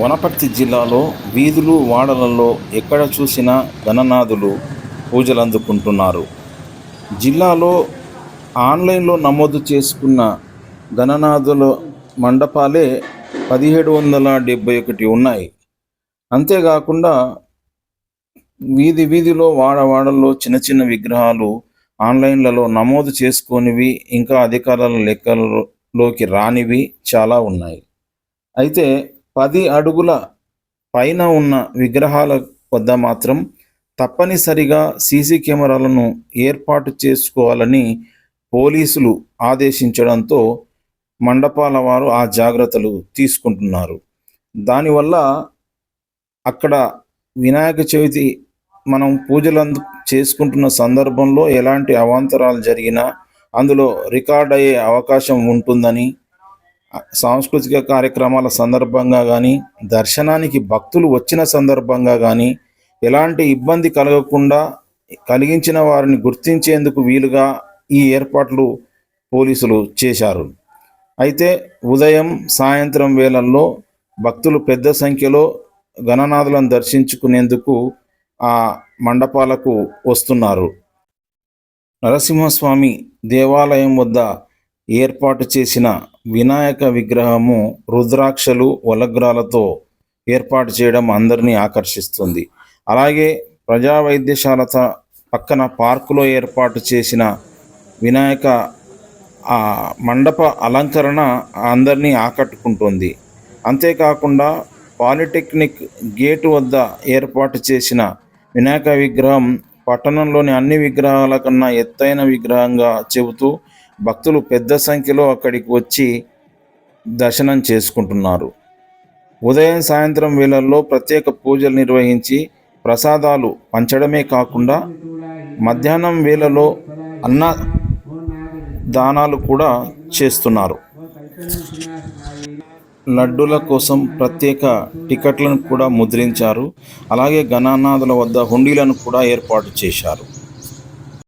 వనపర్తి జిల్లాలో వీధులు వాడలలో ఎక్కడ చూసినా గణనాథులు పూజలు అందుకుంటున్నారు జిల్లాలో ఆన్లైన్లో నమోదు చేసుకున్న గణనాథుల మండపాలే పదిహేడు వందల డెబ్బై ఒకటి ఉన్నాయి. అంతేకాకుండా వీధి వీధిలో వాడవాడల్లో చిన్న చిన్న విగ్రహాలు ఆన్లైన్లలో నమోదు చేసుకొనివి ఇంకా అధికారాల లెక్కలలోకి రానివి చాలా ఉన్నాయి. అయితే పది అడుగుల పైన ఉన్న విగ్రహాల వద్ద మాత్రం తప్పనిసరిగా సీసీ కెమెరాలను ఏర్పాటు చేసుకోవాలని పోలీసులు ఆదేశించడంతో మండపాల వారు ఆ జాగ్రత్తలు తీసుకుంటున్నారు. దానివల్ల అక్కడ వినాయక చవితి మనం పూజలు చేసుకుంటున్న సందర్భంలో ఎలాంటి అవాంతరాలు జరిగినా అందులో రికార్డ్ అయ్యే అవకాశం ఉంటుందని సాంస్కృతిక కార్యక్రమాల సందర్భంగా కానీ దర్శనానికి భక్తులు వచ్చిన సందర్భంగా కానీ ఎలాంటి ఇబ్బంది కలగకుండా కలిగించిన వారిని గుర్తించేందుకు వీలుగా ఈ ఏర్పాట్లు పోలీసులు చేశారు. అయితే ఉదయం సాయంత్రం వేళల్లో భక్తులు పెద్ద సంఖ్యలో గణనాథులను దర్శించుకునేందుకు ఆ మండపాలకు వస్తున్నారు. నరసింహస్వామి దేవాలయం వద్ద ఏర్పాటు చేసిన వినాయక విగ్రహము రుద్రాక్షలు వలగ్రాలతో ఏర్పాటు చేయడం అందరినీ ఆకర్షిస్తుంది. అలాగే ప్రజా వైద్యశాల పక్కన పార్కులో ఏర్పాటు చేసిన వినాయక ఆ మండప అలంకరణ అందరినీ ఆకట్టుకుంటుంది. అంతేకాకుండా పాలిటెక్నిక్ గేటు వద్ద ఏర్పాటు చేసిన వినాయక విగ్రహం పట్టణంలోని అన్ని విగ్రహాల కన్నా ఎత్తైన విగ్రహంగా చెబుతూ భక్తులు పెద్ద సంఖ్యలో అక్కడికి వచ్చి దర్శనం చేసుకుంటున్నారు. ఉదయం సాయంత్రం వేళల్లో ప్రత్యేక పూజలు నిర్వహించి ప్రసాదాలు పంచడమే కాకుండా మధ్యాహ్నం వేళలో అన్న దానాలు కూడా చేస్తున్నారు. లడ్డుల కోసం ప్రత్యేక టికెట్లను కూడా ముద్రించారు. అలాగే గణానాథుల వద్ద హుండీలను కూడా ఏర్పాటు చేశారు.